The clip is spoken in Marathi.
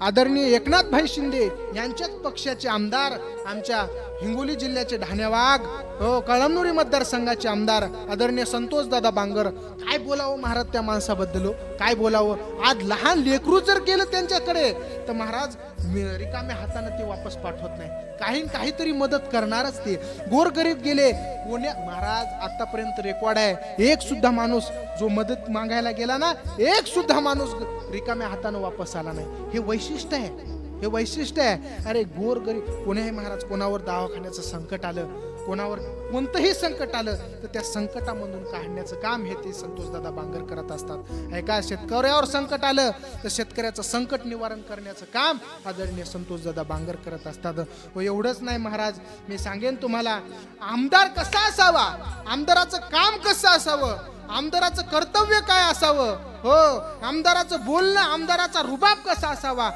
आदरणीय एकनाथ भाई शिंदे यांच्याच पक्षाचे आमदार आमच्या हिंगोली जिल्ह्याचे ढाणेवाग हो कळमनुरी मतदारसंघाचे आमदार आदरणीय संतोष दादा बांगर. काय बोलावं महाराज त्या माणसाबद्दल हो? काय बोलावं? आज लहान लेकरू जर गेलं त्यांच्याकडे तर महाराज रिकाम्या हाताने ते वापस पाठवत नाही. काही काहीतरी मदत करणारच ते. गोरगरीब गेले कोण्या? महाराज आतापर्यंत रेकॉर्ड आहे. एक सुद्धा माणूस जो मदत मागायला गेला ना एक सुद्धा माणूस रिकाम्या हाताने वापस आला नाही. हे वैशिष्ट्य आहे. हे वैशिष्ट्य आहे. अरे गोर गरीब कोणीही महाराज कोणावर दवाखान्याचं संकट आलं कोणावर कोणतंही संकट आलं तर त्या संकटामधून काढण्याचं काम हे ते संतोषदादा बांगर करत असतात. ऐका शेतकऱ्यावर संकट आलं तर शेतकऱ्याचं संकट निवारण करण्याचं काम आदरणीय संतोषदादा बांगर करत असतात. व एवढंच नाही महाराज मी सांगेन तुम्हाला आमदार कसा असावा? आमदाराचं काम कसं असावं? आमदाराचं कर्तव्य काय असावं? हो आमदाराचं बोलणं आमदाराचा रुबाब कसा असावा?